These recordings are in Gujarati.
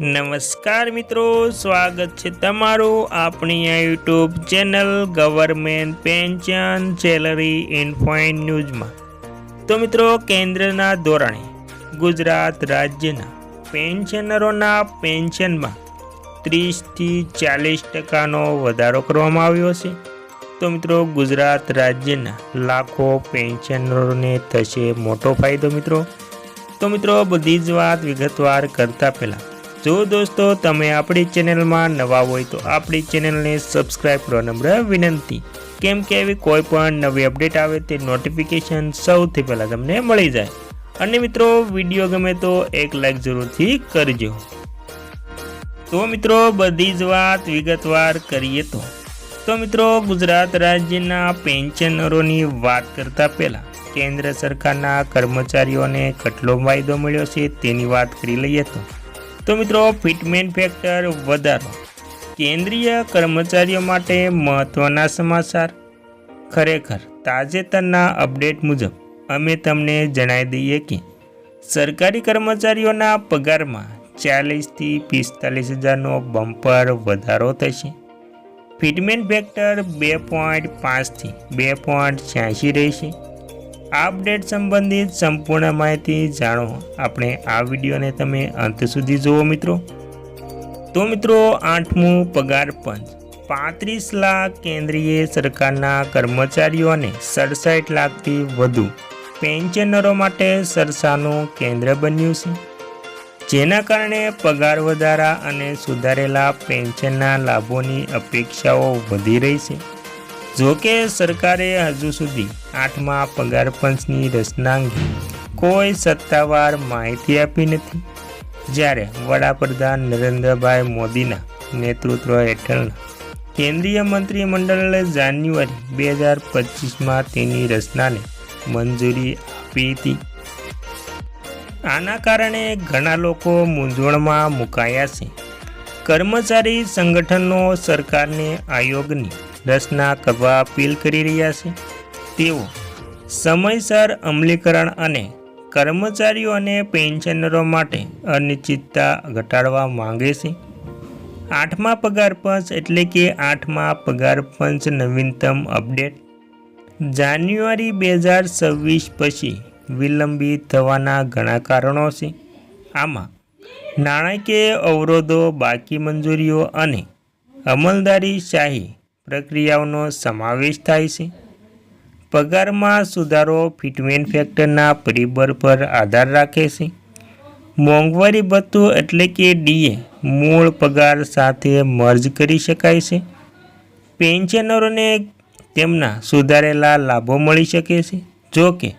નમસ્કાર મિત્રો, સ્વાગત છે તમારું આપણી આ YouTube channel government pension salary ઇન્ફોઇન ન્યૂઝમાં. તો મિત્રો, કેન્દ્રના ધોરણે ગુજરાત રાજ્યના પેન્શનરોના પેન્શનમાં ત્રીસથી ચાલીસ ટકાનો વધારો કરવામાં આવ્યો છે. તો મિત્રો, ગુજરાત રાજ્યના લાખો પેન્શનરોને થશે મોટો ફાયદો મિત્રો. તો મિત્રો, બધી જ વાત વિગતવાર કરતા પહેલાં જો દોસ્તો તમે આપણી ચેનલમાં નવા હોય તો આપણી ચેનલને સબસ્ક્રાઈબ કરવા નમ્ર વિનંતી. કેમ કે એવી કોઈ પણ નવી અપડેટ આવે તે નોટિફિકેશન સૌથી પહેલાં તમને મળી જાય. અને મિત્રો, વીડિયો ગમે તો એક લાઈક જરૂરથી કરજો. તો મિત્રો, બધી જ વાત વિગતવાર કરીએ તો. તો મિત્રો, ગુજરાત રાજ્યના પેન્શનરોની વાત કરતા પહેલાં કેન્દ્ર સરકારના કર્મચારીઓને કેટલો વાયદો મળ્યો છે તેની વાત કરી લઈએ તો. તો મિત્રો ફિટમેન્ટ ફેક્ટર વધારો. કેન્દ્રીય કર્મચારીઓ માટે મહત્ત્વના સમાચાર. ખરેખર, તાજેતરના અપડેટ મુજબ, અમે તમને જણાવી દઈએ કે, સરકારી કર્મચારીઓના પગારમાં ચાલીસથી પિસ્તાલીસ હજારનો બમ્પર વધારો થશે. ફિટમેન્ટ ફેક્ટર બે પોઈન્ટ પાંચથી બે પોઈન્ટ છ્યાસી રહેશે. અપડેટ સંબંધિત સંપૂર્ણ માહિતી જાણો. આપણે આ વિડીયોને તમે અંત સુધી જુઓ મિત્રો. તો મિત્રો, આઠમું પગાર પંચ. પાંત્રીસ લાખ કેન્દ્રીય સરકારના કર્મચારીઓને સડસઠ લાખથી વધુ પેન્શનરો માટે સરસાનું કેન્દ્ર બન્યું છે. જેના કારણે પગાર વધારા અને સુધારેલા પેન્શનના લાભોની અપેક્ષાઓ વધી રહી છે. જોકે સરકારે હજુ સુધી આઠમા પગાર પંચની રચના અંગે કોઈ સત્તાવાર માહિતી આપી નથી. જ્યારે વડાપ્રધાન નરેન્દ્રભાઈ મોદીના નેતૃત્વ હેઠળના કેન્દ્રીય મંત્રીમંડળે જાન્યુઆરી બે હજાર પચીસમાં તેની રચનાને મંજૂરી આપી હતી. આના કારણે ઘણા લોકો મૂંઝવણમાં મુકાયા છે. કર્મચારી સંગઠનો સરકારને આયોગની રચના કરવા અપીલ કરી રહ્યા છે. તેઓ સમયસર અમલીકરણ અને કર્મચારીઓ અને પેન્શનરો માટે અનિશ્ચિતતા ઘટાડવા માંગે છે. આઠમા પગાર પંચ એટલે કે આઠમા પગાર પંચ નવીનતમ અપડેટ. જાન્યુઆરી બે હજાર છવ્વીસ પછી વિલંબિત થવાના ઘણા કારણો છે. આમાં નાણાકીય અવરોધો બાકી મંજૂરીઓ અને અમલદારી શાહી પ્રક્રિયાઓનો સમાવેશ થાય છે. પગારમાં સુધારો ફિટમેન્ટ ફેક્ટરના પરિબળ પર આધાર રાખે છે. મોંઘવારી ભથ્થું એટલે કે ડીએ મૂળ પગાર સાથે મર્જ કરી શકાય છે. પેન્શનરોને તેમના સુધારેલા લાભો મળી શકે છે. જો કે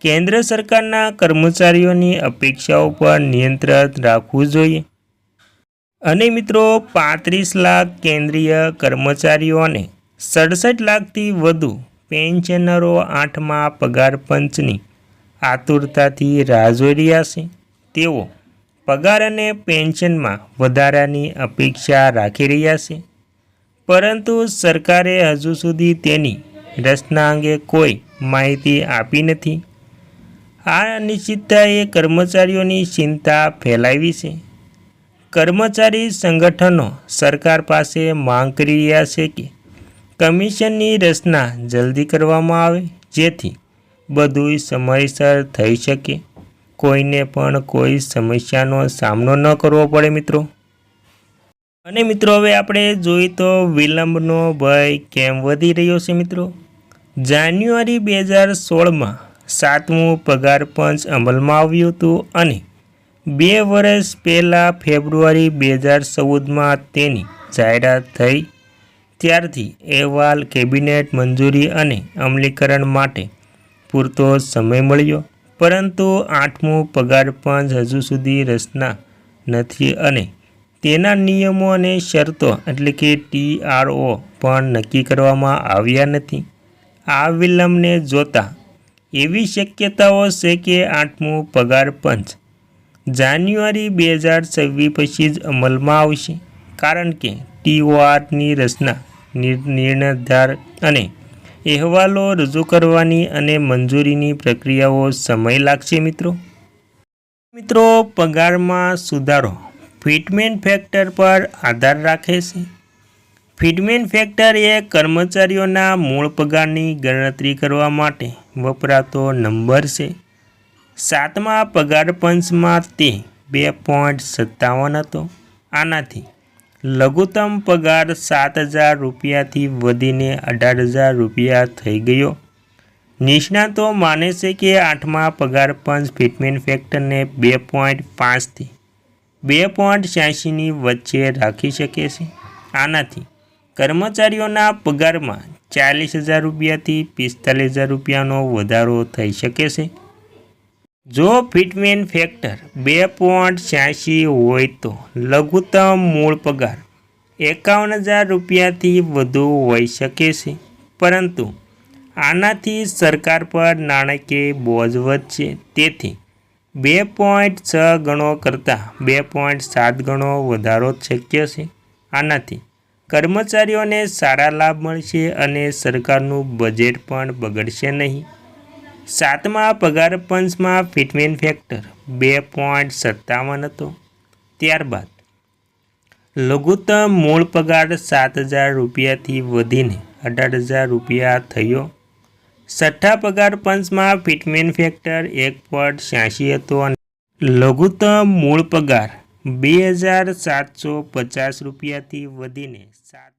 કેન્દ્ર સરકારના કર્મચારીઓની અપેક્ષાઓ પર નિયંત્રણ રાખવું જોઈએ. અને મિત્રો પાંત્રીસ લાખ કેન્દ્રીય કર્મચારીઓને સડસઠ લાખથી વધુ પેન્શનરો આઠમા પગાર પંચની આતુરતાથી રાહ જોઈ રહ્યા છે. તેઓ પગાર અને પેન્શનમાં વધારાની અપેક્ષા રાખી રહ્યા છે. પરંતુ સરકારે હજુ સુધી તેની રચના અંગે કોઈ માહિતી આપી નથી. આ અનિશ્ચિતતાએ કર્મચારીઓની ચિંતા ફેલાવી છે. કર્મચારી સંગઠનો સરકાર પાસે માંગ કરી રહ્યા છે કે કમિશનની રચના જલ્દી કરવામાં આવે, જેથી બધું સમયસર થઈ શકે. કોઈને પણ કોઈ સમસ્યાનો સામનો ન કરવો પડે મિત્રો. અને મિત્રો, હવે આપણે જોઈએ તો વિલંબનો ભય કેમ વધી રહ્યો છે મિત્રો? જાન્યુઆરી બે હજાર સોળમાં સાતમું પગાર પંચ અમલમાં આવ્યું હતું અને બે વર્ષ પહેલાં ફેબ્રુઆરી બે હજાર ચૌદમાં તેની જાહેરાત થઈ. ત્યારથી અહેવાલ, કેબિનેટ મંજૂરી અને અમલીકરણ માટે પૂરતો સમય મળ્યો. પરંતુ આઠમું પગાર પંચ હજુ સુધી રચના નથી અને તેના નિયમો અને શરતો, એટલે કે ટીઆરઓ પણ નક્કી કરવામાં આવ્યા નથી. આ વિલંબને જોતા એવી શક્યતાઓ છે કે આઠમું પગાર પંચ જાન્યુઆરી બે હજાર છવ્વીસ પછી જ અમલમાં આવશે. કારણ કે ટીઓઆરની રચના, નિર- નિર્ણયધાર અને અહેવાલો રજૂ કરવાની અને મંજૂરીની પ્રક્રિયાઓ સમય લાગશે મિત્રો. મિત્રો, પગારમાં સુધારો ફિટમેન્ટ ફેક્ટર પર આધાર રાખે છે. ફિટમેન્ટ ફેક્ટર એ કર્મચારીઓના મૂળ પગારની ગણતરી કરવા માટે વપરાતો નંબર છે. સાતમા પગાર પંચમાં તે બે પોઈન્ટ સત્તાવન હતો. આનાથી લઘુત્તમ પગાર સાત હજાર રૂપિયાથી વધીને અઢાર હજાર રૂપિયા થઈ ગયો. નિષ્ણાતો માને છે કે આઠમા પગાર પંચ ફિટમેન્ટ ફેક્ટરને બે પોઈન્ટ પાંચથી બે પોઈન્ટ છ્યાસીની વચ્ચે રાખી શકે છે. આનાથી કર્મચારીઓના પગારમાં ચાલીસ હજાર રૂપિયાથી પિસ્તાલીસ હજાર રૂપિયાનો વધારો થઈ શકે છે. જો ફિટમેન ફેક્ટર બે પોઈન્ટ છ્યાસી હોય તો લઘુત્તમ મૂળ પગાર એકાવન હજાર રૂપિયાથી વધુ હોઈ શકે છે. પરંતુ આનાથી સરકાર પર નાણાકીય બોજ વધશે. તેથી બે પોઈન્ટ છ ગણો કરતાં બે પોઈન્ટ સાત ગણો વધારો શક્ય છે. આનાથી કર્મચારીઓને સારા લાભ મળશે અને સરકારનું બજેટ પણ બગડશે નહીં. સાતમા પગાર પંચમાં ફિટમેન ફેક્ટર બે પોઈન્ટ સત્તાવન હતો. ત્યારબાદ લઘુત્તમ મૂળ પગાર સાત હજાર રૂપિયાથી વધીને અઢાર હજાર રૂપિયા થયો. છઠ્ઠા પગાર પંચમાં ફિટમેન ફેક્ટર એક પોઈન્ટ છ્યાસી હતો અને લઘુત્તમ મૂળ પગાર બે હજાર સાતસો પચાસ રૂપિયાથી વધીને સાત